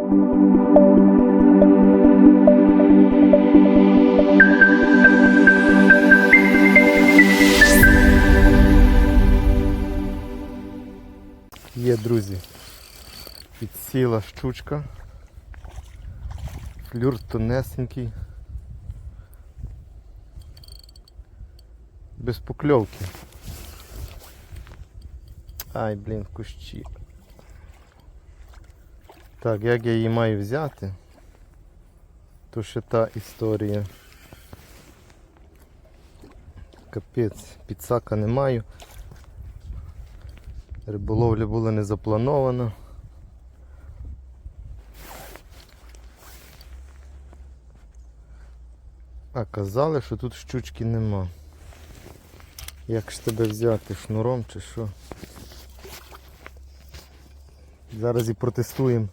Є, друзі, підсіла щучка. Флюр тонесенький. Без покльовки. Ай, блін, кущі. Так, як я її маю взяти? То ще та історія. Капець, підсака не маю. Риболовля була не запланована. А казали, що тут щучки нема. Як ж тебе взяти шнуром чи що? Зараз і протестуємо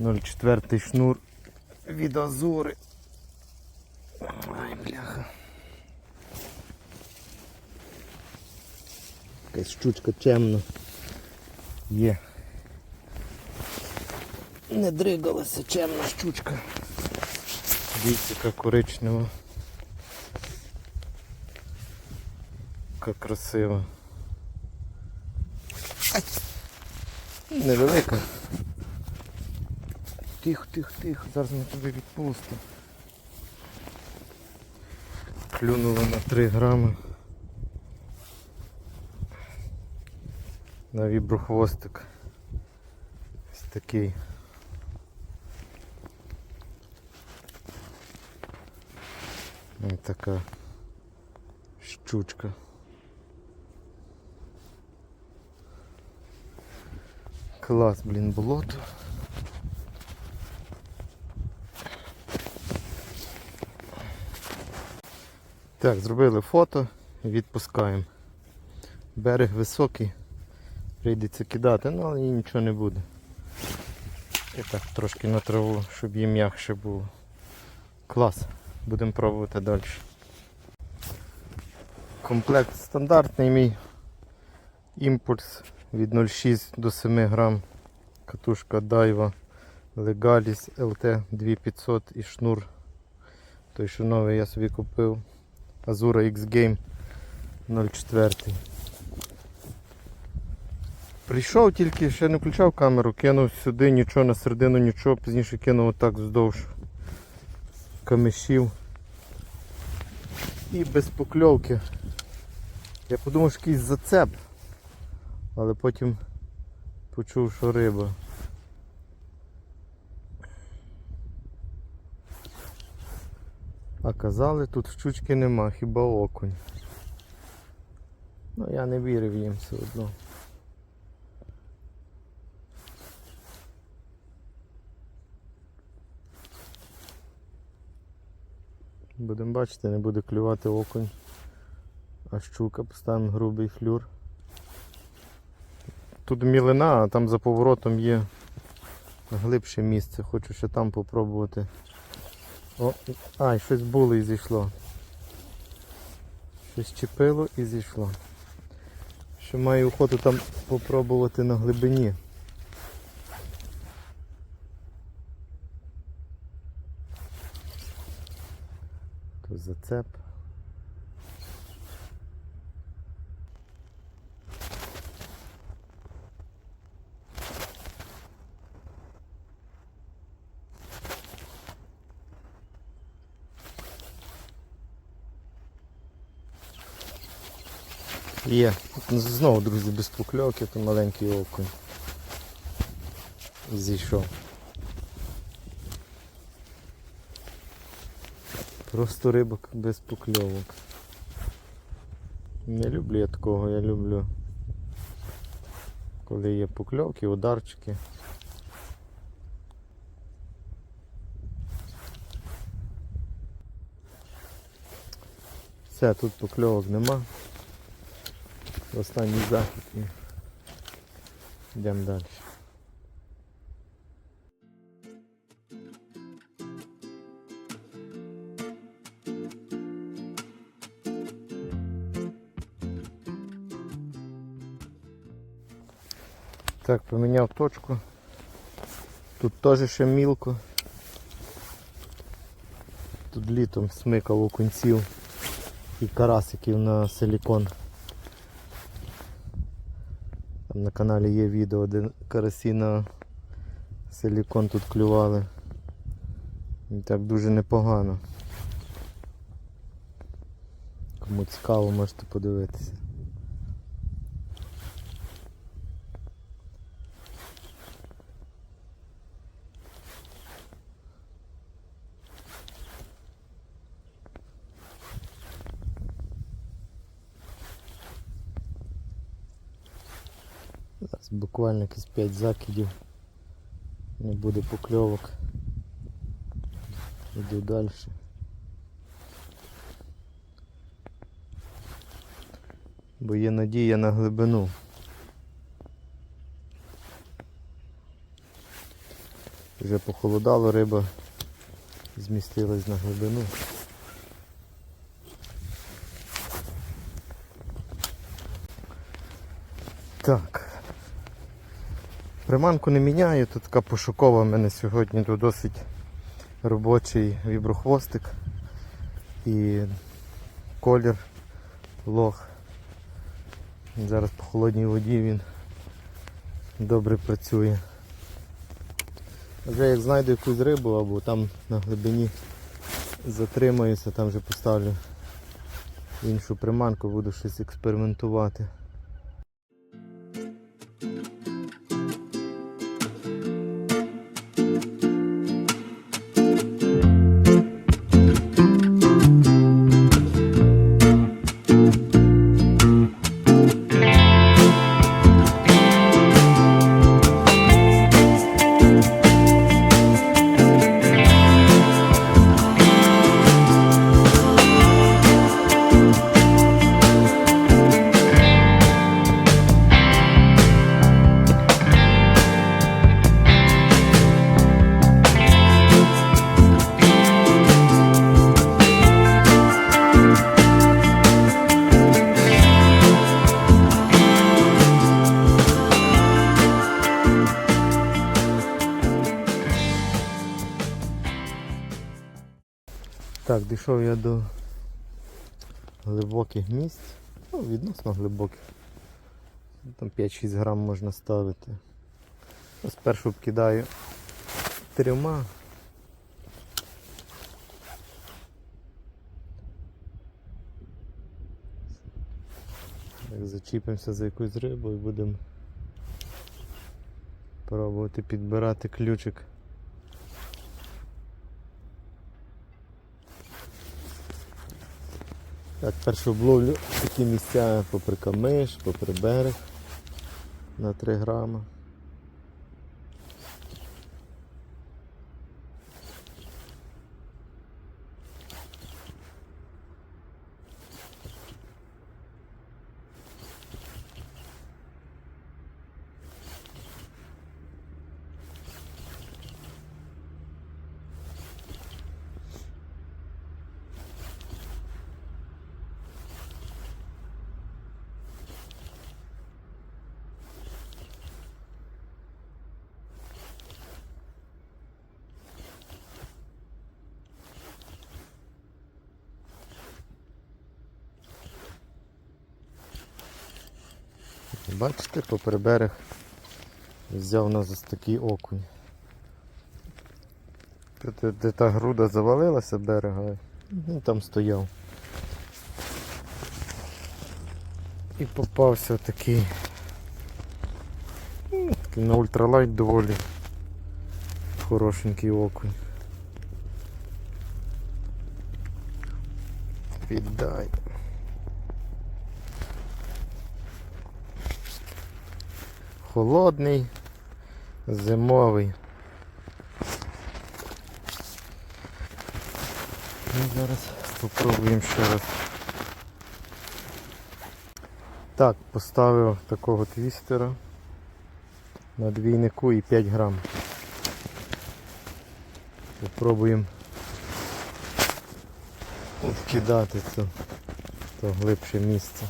0,4 шнур від Азори. Ай, бляха. Якась щучка темна. Є. Не дригалася чемна щучка. Дивіться, яка коричнева. Яка красива. Невелика. Тихо, тихо, тихо, зараз ми тебе відпустимо. Клюнула на 3 грами. На віброхвостик. Ось такий. Ось така щучка. Клас, блін, болото. Так, зробили фото відпускаємо. Берег високий. Прийдеться кидати, ну але нічого не буде. І так трошки на траву, щоб їй м'якше було. Клас. Будемо пробувати далі. Комплект стандартний мій. Імпульс від 0,6 до 7 грам. Катушка Daiwa Legalis LT 2500 і шнур. Той, що новий я собі купив. Azura X Game 04. Прийшов тільки, ще не включав камеру, кинув сюди нічого, на середину нічого, пізніше кинув отак вздовж камешів. І без покльовки. Я подумав, що якийсь зацеп, але потім почув, що риба. А казали, тут щучки нема, хіба окунь. Ну я не вірив їм все одно. Будемо бачити, не буде клювати окунь. А щука, поставимо грубий флюр. Тут мілина, а там за поворотом є глибше місце. Хочу ще там попробувати. О, ай, щось було і зійшло. Щось чіпило і зійшло. Що маю охоту там попробувати на глибині. Тут зацеп. Є. Знову, друзі, без покльовки, то маленький окунь. Зійшов. Просто рибок без покльовок. Не люблю я такого, я люблю коли є покльовки, ударчики. Все, тут покльовок нема. Останній захід і йдемо далі. Так, поміняв точку. Тут теж ще мілко. Тут літом смикав окунців і карасиків на силікон. На каналі є відео, де карасі на силікон тут клювали. І так дуже непогано. Кому цікаво, можете подивитися. Зараз буквально якісь 5 закидів. Не буде покльовок. Іду далі. Бо є надія на глибину. Вже похолодало, риба змістилась на глибину. Так. Приманку не міняю, тут така пошукова в мене сьогодні тут досить робочий віброхвостик і колір лох. Зараз по холодній воді він добре працює. Вже як знайду якусь рибу або там на глибині затримаюся, там вже поставлю іншу приманку, буду щось експериментувати. Дійшов я до глибоких місць. Ну, відносно глибоких. Там 5-6 грам можна ставити. Спершу вкидаю трьома. Так, зачіпимося за якусь рибу і будемо пробувати підбирати ключик. Так, першу обловлю такі місця попри камиш, попри берег на 3 грама. Бачите, попри берег взяв нас ось такий окунь. Де, де, та груда завалилася берега, він там стояв. І попався такий, ну, такий на ультралайт доволі хорошенький окунь. Віддай. Холодний, зимовий. Ну, зараз спробуємо ще раз. Так, поставив такого твістера на двійнику і 5 грам. Попробуємо вкидати це то глибше місце.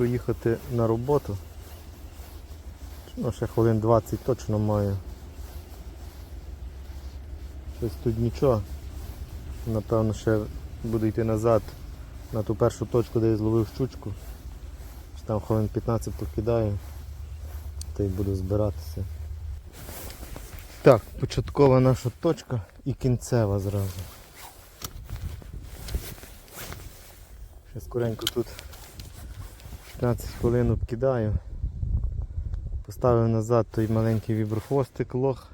Мушу їхати на роботу. Ну, ще хвилин 20 точно маю. Щось тут нічого. Напевно, ще буду йти назад на ту першу точку, де я зловив щучку. Чи Там хвилин 15 покидаю. Та й буду збиратися. Так, початкова наша точка і кінцева зразу. Ще скоренько тут 15 хвилин обкидаю. Поставив назад той маленький віброхвостик лох.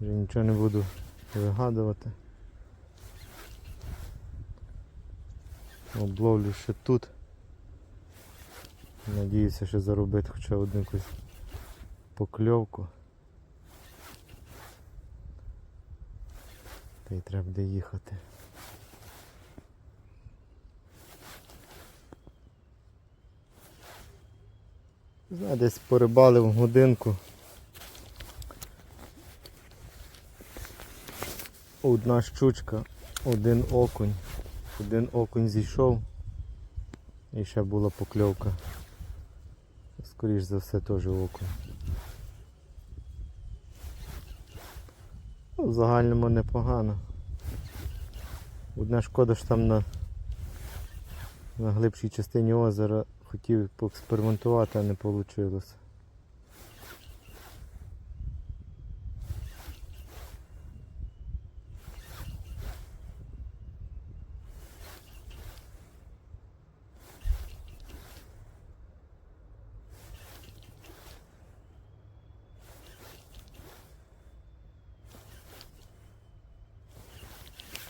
Вже нічого не буду вигадувати. Обловлю ще тут. Надіюся, що заробити хоча одну якусь покльовку. Та й треба буде їхати. Знаю, десь порибалив годинку. Одна щучка, один окунь. Один окунь зійшов. І ще була покльовка. Скоріш за все теж окунь. Ну, в загальному непогано. Одна шкода, що там на, на глибшій частині озера хотів поекспериментувати, а не вийшло.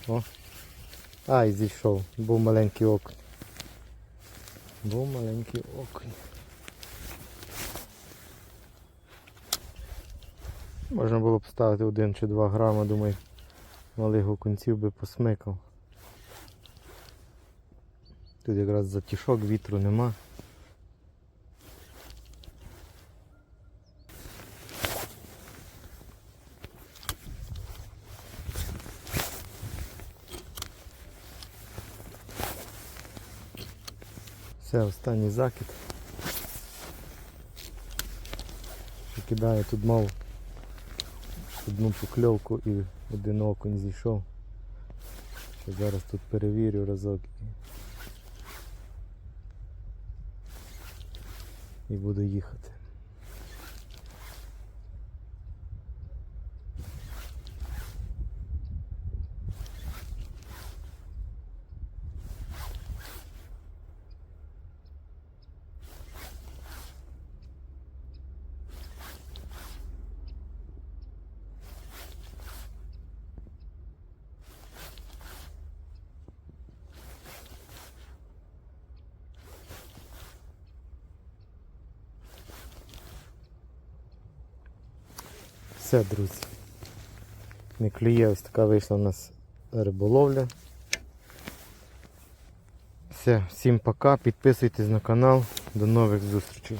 О. А, і зійшов. Був маленький окунь. Був маленький окунь. Можна було б ставити один чи два грама, думаю, малих окунців би посмикав. Тут якраз затішок, вітру нема. Все, останній закид. Кидаю тут мав одну покльовку і один окунь зійшов. Ще зараз тут перевірю разок і буду їхати. Все, друзі. Не клює, ось така вийшла у нас риболовля. Все, всім пока, підписуйтесь на канал, до нових зустрічей.